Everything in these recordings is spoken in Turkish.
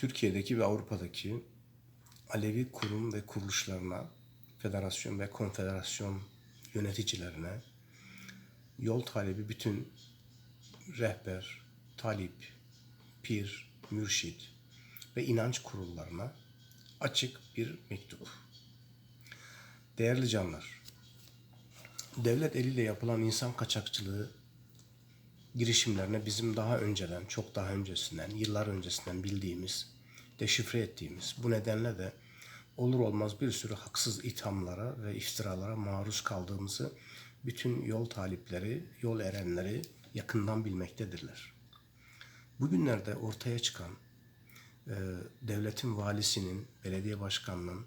Türkiye'deki ve Avrupa'daki Alevi kurum ve kuruluşlarına, federasyon ve konfederasyon yöneticilerine, yol talebi bütün rehber, talip, pir, mürşit ve inanç kurullarına açık bir mektup. Değerli canlar, devlet eliyle yapılan insan kaçakçılığı girişimlerine bizim daha önceden, çok daha öncesinden, yıllar öncesinden bildiğimiz, deşifre ettiğimiz, bu nedenle de olur olmaz bir sürü haksız ithamlara ve iftiralara maruz kaldığımızı bütün yol talipleri, yol erenleri yakından bilmektedirler. Bugünlerde ortaya çıkan e, devletin valisinin, belediye başkanının,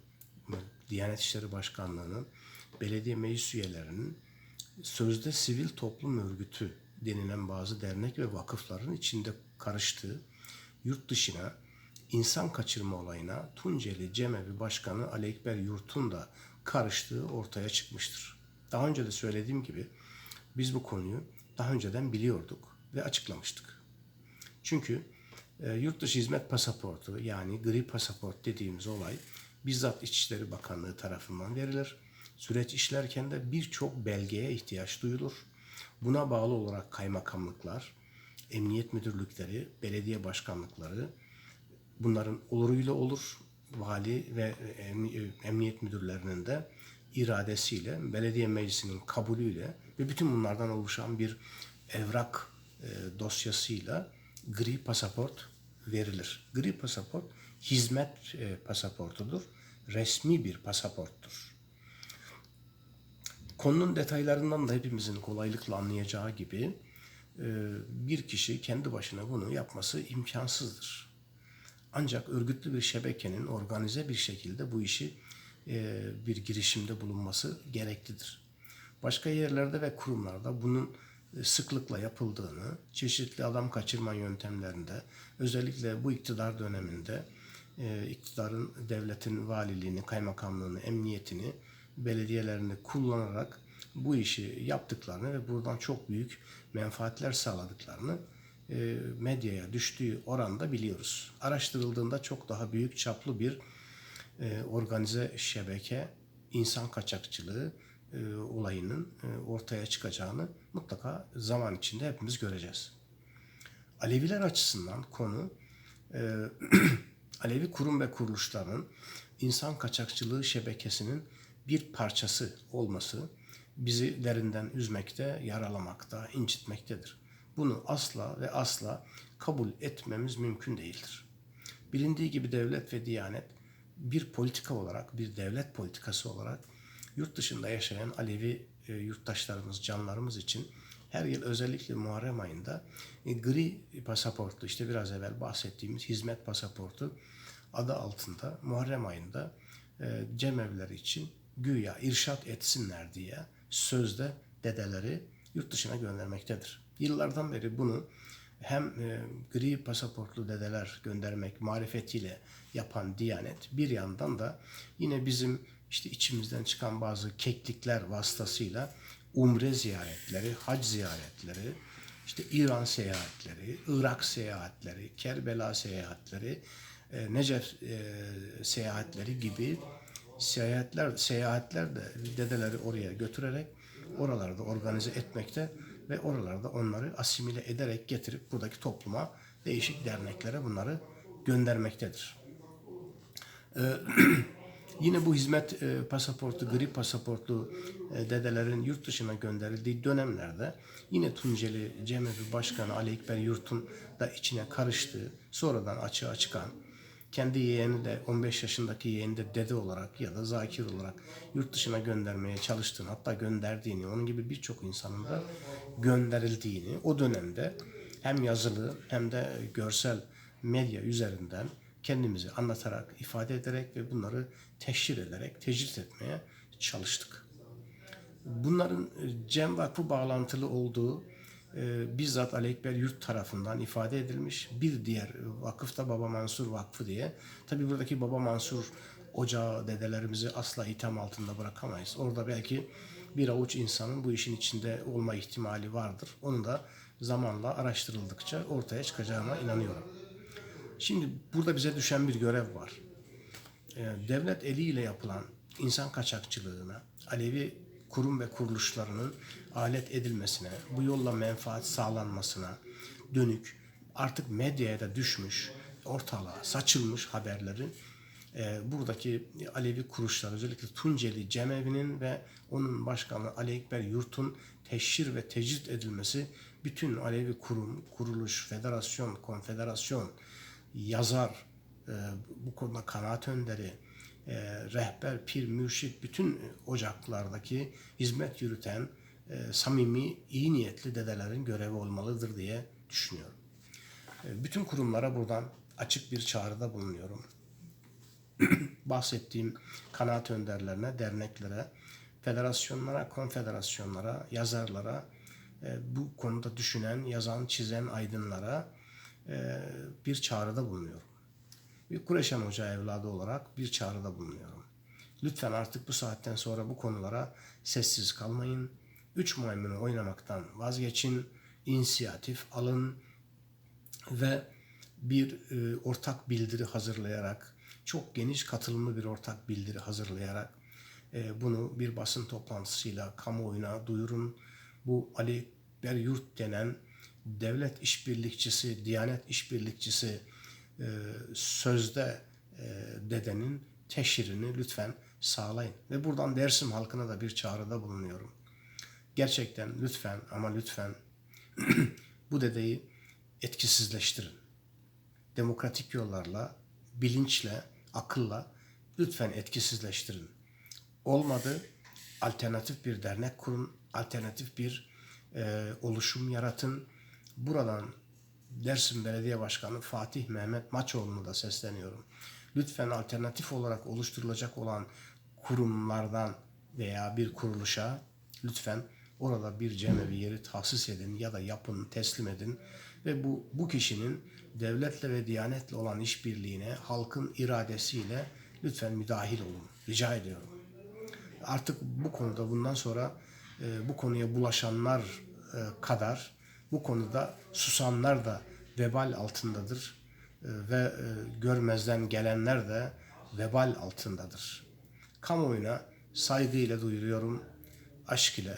Diyanet İşleri Başkanlığı'nın, belediye meclis üyelerinin sözde sivil toplum örgütü denilen bazı dernek ve vakıfların içinde karıştığı yurt dışına insan kaçırma olayına Tunceli Cemevi Başkanı Ali Ekber Yurt'un da karıştığı ortaya çıkmıştır. Daha önce de söylediğim gibi biz bu konuyu daha önceden biliyorduk ve açıklamıştık. Çünkü e, yurt dışı hizmet pasaportu yani gri pasaport dediğimiz olay bizzat İçişleri Bakanlığı tarafından verilir. Süreç işlerken de birçok belgeye ihtiyaç duyulur. Buna bağlı olarak kaymakamlıklar, emniyet müdürlükleri, belediye başkanlıkları bunların oluruyla olur. Vali ve emniyet müdürlerinin de iradesiyle, belediye meclisinin kabulüyle ve bütün bunlardan oluşan bir evrak e, dosyasıyla gri pasaport verilir. Gri pasaport hizmet e, pasaportudur. Resmi bir pasaporttur. Konunun detaylarından da hepimizin kolaylıkla anlayacağı gibi e, bir kişi kendi başına bunu yapması imkansızdır. Ancak örgütlü bir şebekenin organize bir şekilde bu işi e, bir girişimde bulunması gereklidir. Başka yerlerde ve kurumlarda bunun e, sıklıkla yapıldığını, çeşitli adam kaçırma yöntemlerinde, özellikle bu iktidar döneminde iktidarın, devletin valiliğini, kaymakamlığını, emniyetini belediyelerini kullanarak bu işi yaptıklarını ve buradan çok büyük menfaatler sağladıklarını e, medyaya düştüğü oranda biliyoruz. Araştırıldığında çok daha büyük çaplı bir e, organize şebeke, insan kaçakçılığı e, olayının ortaya çıkacağını mutlaka zaman içinde hepimiz göreceğiz. Aleviler açısından konu Alevi kurum ve kuruluşların insan kaçakçılığı şebekesinin bir parçası olması bizi derinden üzmekte, yaralamakta, incitmektedir. Bunu asla ve asla kabul etmemiz mümkün değildir. Bilindiği gibi devlet ve diyanet bir politika olarak, bir devlet politikası olarak yurt dışında yaşayan Alevi e, yurttaşlarımız, canlarımız için her yıl özellikle Muharrem ayında e, gri pasaportu, işte biraz evvel bahsettiğimiz hizmet pasaportu adı altında Muharrem ayında e, cemevleri için güya irşat etsinler diye sözde dedeleri yurt dışına göndermektedir. Yıllardan beri bunu hem e, gri pasaportlu dedeler göndermek marifetiyle yapan Diyanet bir yandan da yine bizim işte içimizden çıkan bazı keklikler vasıtasıyla umre ziyaretleri, hac ziyaretleri, işte İran seyahatleri, Irak seyahatleri, Kerbela seyahatleri, e, Necef e, seyahatleri gibi seyahatler seyahatler de dedeleri oraya götürerek oralarda organize etmekte ve oralarda onları asimile ederek getirip buradaki topluma değişik derneklere bunları göndermektedir. Ee, yine bu hizmet e, pasaportu, gri pasaportlu e, dedelerin yurt dışına gönderildiği dönemlerde yine Tunceli Cemevi Başkanı Ali Ekber Yurt'un da içine karıştığı, sonradan açığa çıkan kendi yeğeni de 15 yaşındaki yeğeni de dede olarak ya da zakir olarak yurt dışına göndermeye çalıştığını hatta gönderdiğini onun gibi birçok insanın da gönderildiğini o dönemde hem yazılı hem de görsel medya üzerinden kendimizi anlatarak, ifade ederek ve bunları teşhir ederek, tecrit etmeye çalıştık. Bunların Cem Vakfı bağlantılı olduğu e, bizzat Ali Ekber Yurt tarafından ifade edilmiş. Bir diğer vakıf da Baba Mansur Vakfı diye. Tabi buradaki Baba Mansur ocağı dedelerimizi asla itham altında bırakamayız. Orada belki bir avuç insanın bu işin içinde olma ihtimali vardır. Onu da zamanla araştırıldıkça ortaya çıkacağına inanıyorum. Şimdi burada bize düşen bir görev var. Ee, devlet eliyle yapılan insan kaçakçılığına, Alevi kurum ve kuruluşlarının alet edilmesine, bu yolla menfaat sağlanmasına dönük artık medyaya da düşmüş, ortalığa saçılmış haberleri e, buradaki Alevi kuruluşlar özellikle Tunceli Cemevi'nin ve onun başkanı Ali Ekber Yurt'un teşhir ve tecrit edilmesi bütün Alevi kurum, kuruluş, federasyon, konfederasyon, yazar, e, bu konuda kanaat önderi, e, rehber, pir, mürşit, bütün ocaklardaki hizmet yürüten e, samimi, iyi niyetli dedelerin görevi olmalıdır diye düşünüyorum. E, bütün kurumlara buradan açık bir çağrıda bulunuyorum. Bahsettiğim kanaat önderlerine, derneklere, federasyonlara, konfederasyonlara, yazarlara, e, bu konuda düşünen, yazan, çizen aydınlara e, bir çağrıda bulunuyorum. Bir Kureşen Hoca evladı olarak bir çağrıda bulunuyorum. Lütfen artık bu saatten sonra bu konulara sessiz kalmayın. Üç maymunu oynamaktan vazgeçin, inisiyatif alın ve bir e, ortak bildiri hazırlayarak, çok geniş katılımlı bir ortak bildiri hazırlayarak e, bunu bir basın toplantısıyla kamuoyuna duyurun. Bu Ali Ekber Yurt denen devlet işbirlikçisi, diyanet işbirlikçisi e, sözde e, dedenin teşhirini lütfen sağlayın. Ve buradan Dersim halkına da bir çağrıda bulunuyorum. Gerçekten lütfen ama lütfen bu dedeyi etkisizleştirin. Demokratik yollarla, bilinçle, akılla lütfen etkisizleştirin. Olmadı alternatif bir dernek kurun, alternatif bir e, oluşum yaratın. Buradan Dersim Belediye Başkanı Fatih Mehmet Maçoğlu'nu da sesleniyorum. Lütfen alternatif olarak oluşturulacak olan kurumlardan veya bir kuruluşa lütfen orada bir cemevi yeri tahsis edin ya da yapın, teslim edin ve bu bu kişinin devletle ve diyanetle olan işbirliğine halkın iradesiyle lütfen müdahil olun. Rica ediyorum. Artık bu konuda bundan sonra e, bu konuya bulaşanlar e, kadar bu konuda susanlar da vebal altındadır E, ve e, görmezden gelenler de vebal altındadır. Kamuoyuna saygıyla duyuruyorum, aşk ile